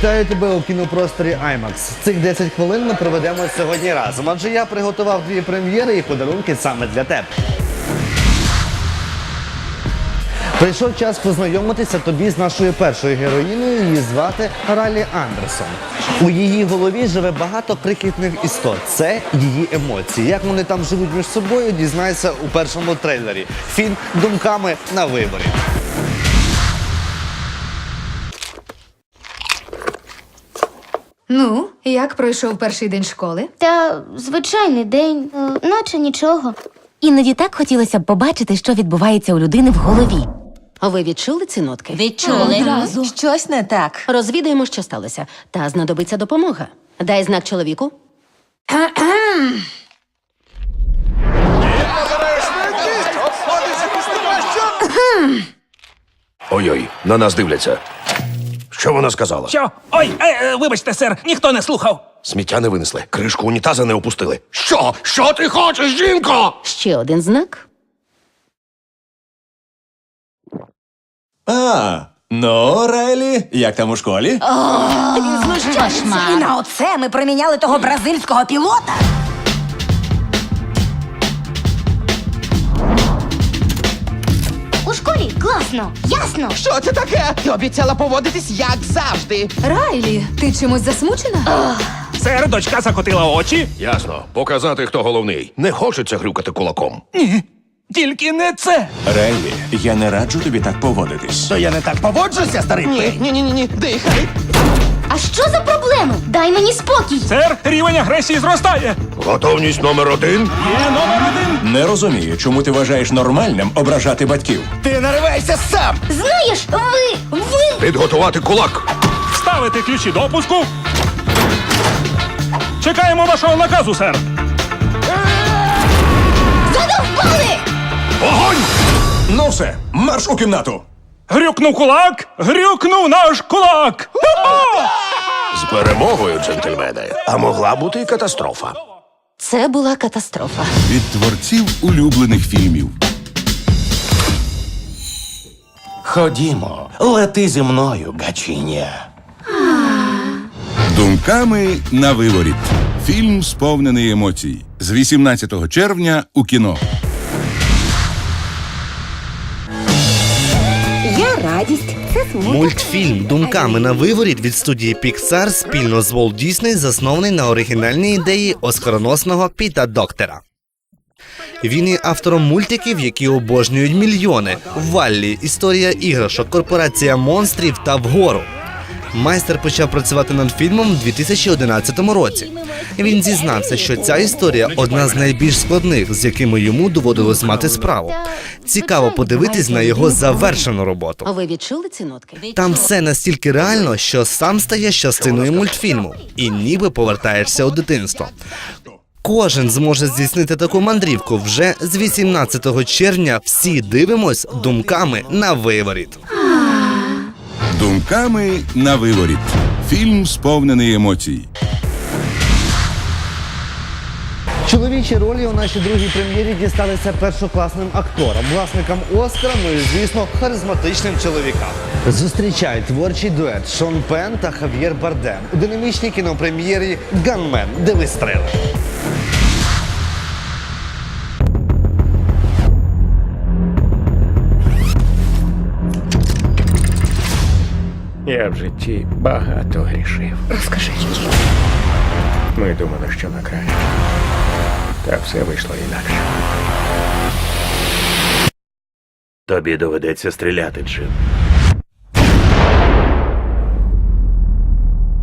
Вітаю тебе у кінопросторі IMAX. Цих 10 хвилин ми проведемо сьогодні разом. Адже я приготував дві прем'єри і подарунки саме для тебе. Прийшов час познайомитися тобі з нашою першою героїною. Її звати Ралі Андерсон. У її голові живе багато крихітних істот. Це її емоції. Як вони там живуть між собою, дізнайся у першому трейлері. Фільм думками на виборі. Ну, як пройшов перший день школи? Та звичайний день, е, наче нічого. Іноді так хотілося б побачити, що відбувається у людини в голові. А ви відчули ці нотки? Відчули. Щось не так. Розвідаємо, що сталося. Та знадобиться допомога. Дай знак чоловіку. Ой-ой, на нас дивляться. Що вона сказала? Що? Ой, е, е, вибачте, сер, ніхто не слухав. Сміття не винесли, кришку унітаза не опустили. Що? Що ти хочеш, жінко? Ще один знак. А, ну, Релі, як там у школі? Кошмар. І на оце ми проміняли того бразильського пілота. Школі класно, ясно. Що це таке? Ти обіцяла поводитись як завжди. Райлі, ти чимось засмучена? Сер, дочка закотила очі. Ясно, показати, хто головний. Не хочеться грюкати кулаком. Ні. Тільки не це. Райлі, я не раджу тобі так поводитись. То я не так поводжуся, старий Ні, ні, ні, ні, ні, дихай. А що за проблеми? Дай мені спокій. Сер, рівень агресії зростає. Готовність номер один. Є номер один. Не розумію, чому ти вважаєш нормальним ображати батьків. Ти наривайся сам. Знаєш, ви. ви. Підготувати кулак. Ставити ключі допуску. Чекаємо вашого наказу, сер. Задовбали! Огонь! Ну все, марш у кімнату. Грюкнув кулак, грюкнув наш кулак. Ха-ха! З перемогою, джентльмени. А могла бути і катастрофа. Це була катастрофа. від творців улюблених фільмів. Ходімо, лети зі мною, гачиня. Думками на виворіт. Фільм сповнений емоцій. З 18 червня у кіно. Мультфільм Думками на виворіт від студії Pixar спільно з Walt Disney заснований на оригінальній ідеї оскароносного Піта Доктора. Він є автором мультиків, які обожнюють мільйони. Валлі, історія іграшок, корпорація монстрів та вгору. Майстер почав працювати над фільмом у 2011 році. Він зізнався, що ця історія одна з найбільш складних, з якими йому доводилось мати справу. Цікаво подивитись на його завершену роботу. А ви відчули ці нотки? Там все настільки реально, що сам стаєш частиною мультфільму і ніби повертаєшся у дитинство. Кожен зможе здійснити таку мандрівку вже з 18 червня. Всі дивимось думками на виворіт. Думками на виворіт. Фільм сповнений емоцій. Чоловічі ролі у нашій другій прем'єрі дісталися першокласним акторам, власникам Оскара, ну і звісно, харизматичним чоловікам. Зустрічай творчий дует Шон Пен та Хав'єр Бардем у динамічній кінопрем'єрі Ганмен. Дивись трейлер. Я в житті багато грішив. Розкажи. Ми думали, що на краще. Та все вийшло інакше. Тобі доведеться стріляти, Джим.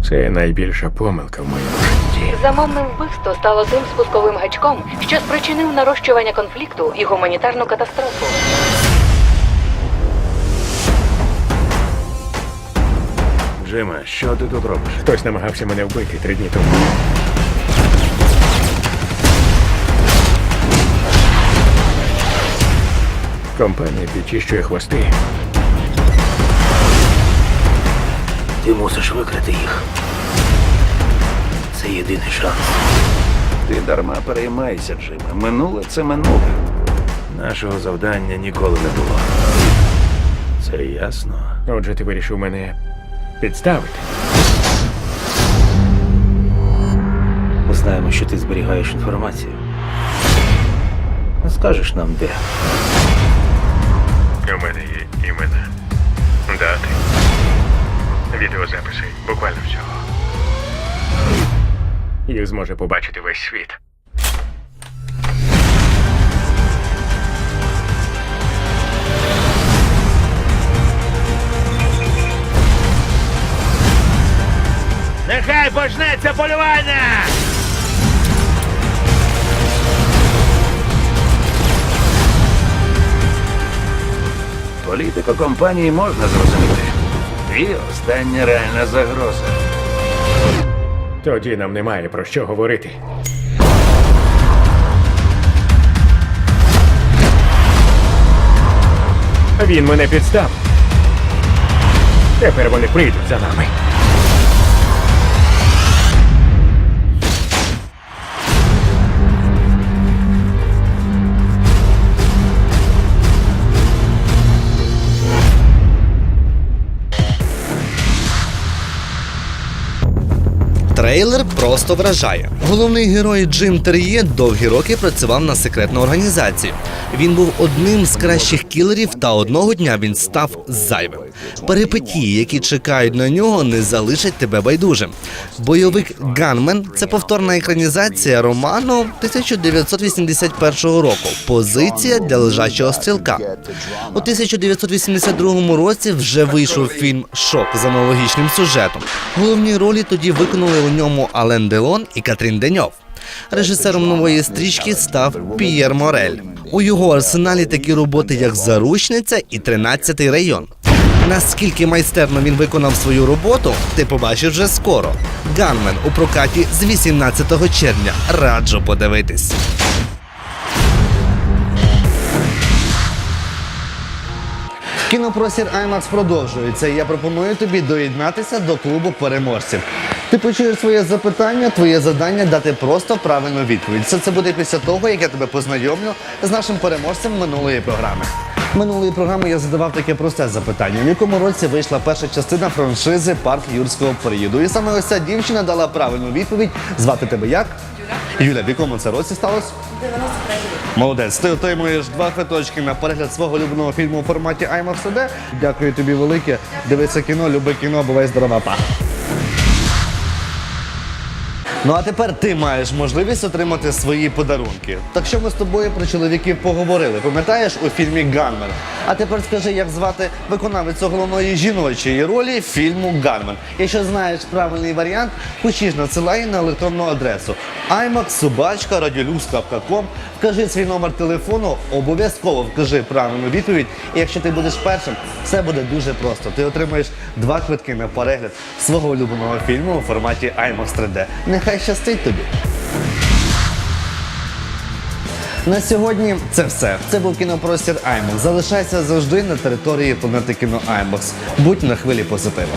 Це найбільша помилка в моєму житті. Замовне вбивство стало тим спусковим гачком, що спричинив нарощування конфлікту і гуманітарну катастрофу. Джима, що ти тут робиш? Хтось намагався мене вбити три дні тому. Компанія підчищує хвости. Ти мусиш викрити їх. Це єдиний шанс. Ти дарма переймайся, Джиме. Минуле це минуле. Нашого завдання ніколи не було. Це ясно. Отже, ти вирішив мене підставити. Ми знаємо, що ти зберігаєш інформацію. Скажеш нам де. У мене є імена, дати, відеозаписи, буквально всього. Їх зможе побачити весь світ. Почнеться полювання! Політику компанії можна зрозуміти. І остання реальна загроза. Тоді нам немає про що говорити. Він мене підстав. Тепер вони прийдуть за нами. Трейлер просто вражає. Головний герой Джим Тер'є довгі роки працював на секретну організацію. Він був одним з кращих кілерів, та одного дня він став зайвим. Перипетії, які чекають на нього, не залишать тебе байдужим. Бойовик Ганмен це повторна екранізація роману 1981 року. Позиція для лежачого стрілка. У 1982 році вже вийшов фільм Шок з аналогічним сюжетом. Головні ролі тоді виконали у ньому Ален Делон і Катрін Деньов. Режисером нової стрічки став П'єр Морель. У його арсеналі такі роботи, як Заручниця і «13-й район. Наскільки майстерно він виконав свою роботу, ти побачиш вже скоро. Ганмен у прокаті з 18 червня. Раджу подивитись. Кінопростір IMAX продовжується. Я пропоную тобі доєднатися до клубу переможців. Ти почуєш своє запитання, твоє завдання дати просто правильну відповідь. Все це буде після того, як я тебе познайомлю з нашим переможцем минулої програми. Минулої програми я задавав таке просте запитання: в якому році вийшла перша частина франшизи Парк юрського періоду. І саме ось ця дівчина дала правильну відповідь. Звати тебе як? Юля. Юля, в якому це році сталося? 93. Молодець, ти отримуєш два квиточки на перегляд свого улюбленого фільму у форматі IMAX 3D. Дякую тобі велике. Дивися кіно, люби кіно, бувай здорова, па. Ну а тепер ти маєш можливість отримати свої подарунки. Так що ми з тобою про чоловіків поговорили? Пам'ятаєш у фільмі Ганмен? А тепер скажи, як звати виконавицю головної жіночої ролі фільму Ганмен. Якщо знаєш правильний варіант, хочеш надсилай на електронну адресу imaxsobachka.radiolux.com Вкажи свій номер телефону, обов'язково вкажи правильну відповідь. І якщо ти будеш першим, все буде дуже просто. Ти отримаєш два квитки на перегляд свого улюбленого фільму у форматі IMAX 3D. Нехай щастить тобі. На сьогодні це все. Це був кінопростір IMAX. Залишайся завжди на території планети кіно IMAX. Будь на хвилі позитиву.